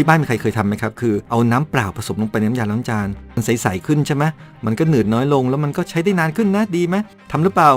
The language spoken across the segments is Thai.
ที่บ้านมีใครเคยทำไหมครับ คือเอาน้ำเปล่าผสมลงไปในน้ำยาล้างจาน มันใสๆขึ้นใช่ไหมมันก็หนืดน้อยลงแล้วมันก็ใช้ได้นานขึ้นนะดีไหมทำหรือเปล่า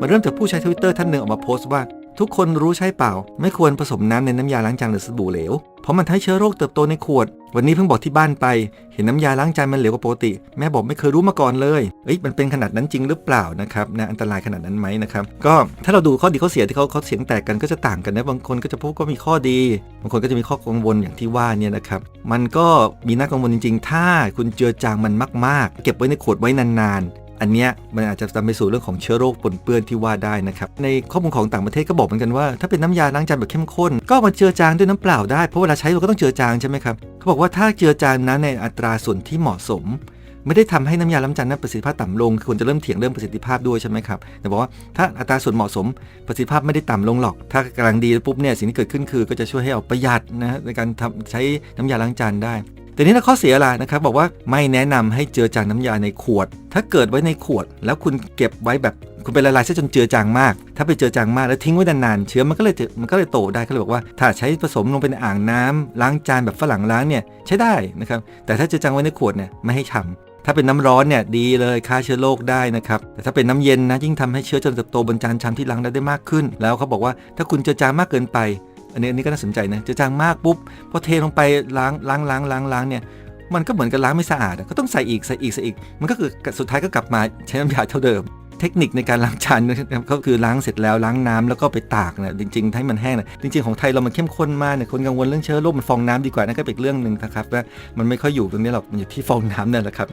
มาเริ่มจากผู้ใช้ทวิตเตอร์ท่านหนึ่งออกมาโพสต์ว่า ทุกคนรู้ใช่เปล่า ไม่ควรผสมน้ำในน้ำยาล้างจานหรือสบู่เหลว เพราะมันทำให้เชื้อโรคเติบโตในขวด วันนี้เพิ่งบอกที่บ้านไป เห็นน้ำยาล้างจานมันเหลวกว่าปกติ แม่บอกไม่เคยรู้มาก่อนเลยเอ้ยมันเป็นขนาดนั้นจริงหรือเปล่านะครับนะอันตรายขนาดนั้นไหมนะครับก็ถ้าเราดูข้อดีข้อเสียที่เขาเขาเสียงแตกกันก็จะต่างกันนะบางคนก็จะพบก็มีข้อดี บางคนก็จะมีข้อกังวลอย่างที่ว่าเนี่ยนะครับมันก็มีน่ากังวลจริง ๆ ถ้าคุณเจือจางมันมาก ๆ เก็บไว้ในขวดไว้นานๆ อันเนี้ยมันอาจจะนำไปสู่เรื่องของเชื้อโรคปนเปื้อนที่ว่าได้นะครับ ในข้อมูลของต่างประเทศก็บอกเหมือนกันว่า ถ้าเป็นน้ำยาล้างจานแบบเข้มข้น ก็มาเจือจางด้วยน้ำเปล่าได้ เพราะเวลาใช้เราก็ต้องเจือจางใช่ไหมครับเขาบอกว่าถ้าเจือจางนั้นในอัตราส่วนที่เหมาะสมไม่ได้ทำให้น้ำยาล้างจานนั้นประสิทธิภาพต่ำลงคือควรจะเริ่มเถียงเรื่องประสิทธิภาพด้วยใช่ไหมครับ แต่บอกว่าถ้าอัตราส่วนเหมาะสมประสิทธิภาพไม่ได้ต่ำลงหรอก ถ้ากำลังดีปุ๊บเนี่ยสิ่งที่เกิดขึ้นคือ ก็จะช่วยให้เราประหยัดนะในการทำใช้น้ำยาล้างจานได้ แต่นี่นะข้อเสียล่ะนะครับบอกว่าไม่แนะนำให้เจือจางน้ำยาในขวด ถ้าเกิดไว้ในขวด แล้วคุณเก็บไว้แบบคุณไปละลายซะจนเจือจางมาก ถ้าไปเจือจางมากแล้วทิ้งไว้นานๆเชื้อมันก็เลยมันก็เลยโตได้เขาเลยบอกว่า ถ้าใช้ผสมลงไปในอ่างน้ำล้างจานแบบฝรั่งล้างเนี่ยใช้ได้นะครับแต่ถ้าเจือจางไว้ในขวดเนี่ยไม่ให้ทำถ้าเป็นน้ำร้อนเนี่ยดีเลยฆ่าเชื้อโรคได้นะครับ แต่ถ้าเป็นน้ำเย็นนะยิ่งทำให้เชื้อจริญเติบโตบนจานชามที่ล้างได้ได้มากขึ้น แล้วเขาบอกว่าถ้าคุณเจือจางมากเกินไป อันนี้อันนี้ก็น่าสนใจนะเจือจางมากปุ๊บพอเทลงไปล้างล้างล้างล้างล้างเนี่ยมันก็เหมือนกับล้างไม่สะอาดก็ต้องใส่อีกใส่อีกใส่อีก มันก็คือสุดท้ายก็กลับมาใช้น้ำยาเท่าเดิม เทคนิคในการล้างจานนะครับก็คือล้างเสร็จแล้วล้างน้ำแล้วก็ไปตากนะจริงๆให้มันแห้งนะจริงๆของไทยเรามันเข้มข้นมากเนี่ยคนกังวลเรื่องเชื้อโรคมันฟองน้ำดีกว่านั่นก็เป็นเรื่องหนึ่งนะครับว่ามันไม่ค่อยอยู่ตรงนี้หรอกมันอยู่ที่ฟองน้ำนั่นแหละครับ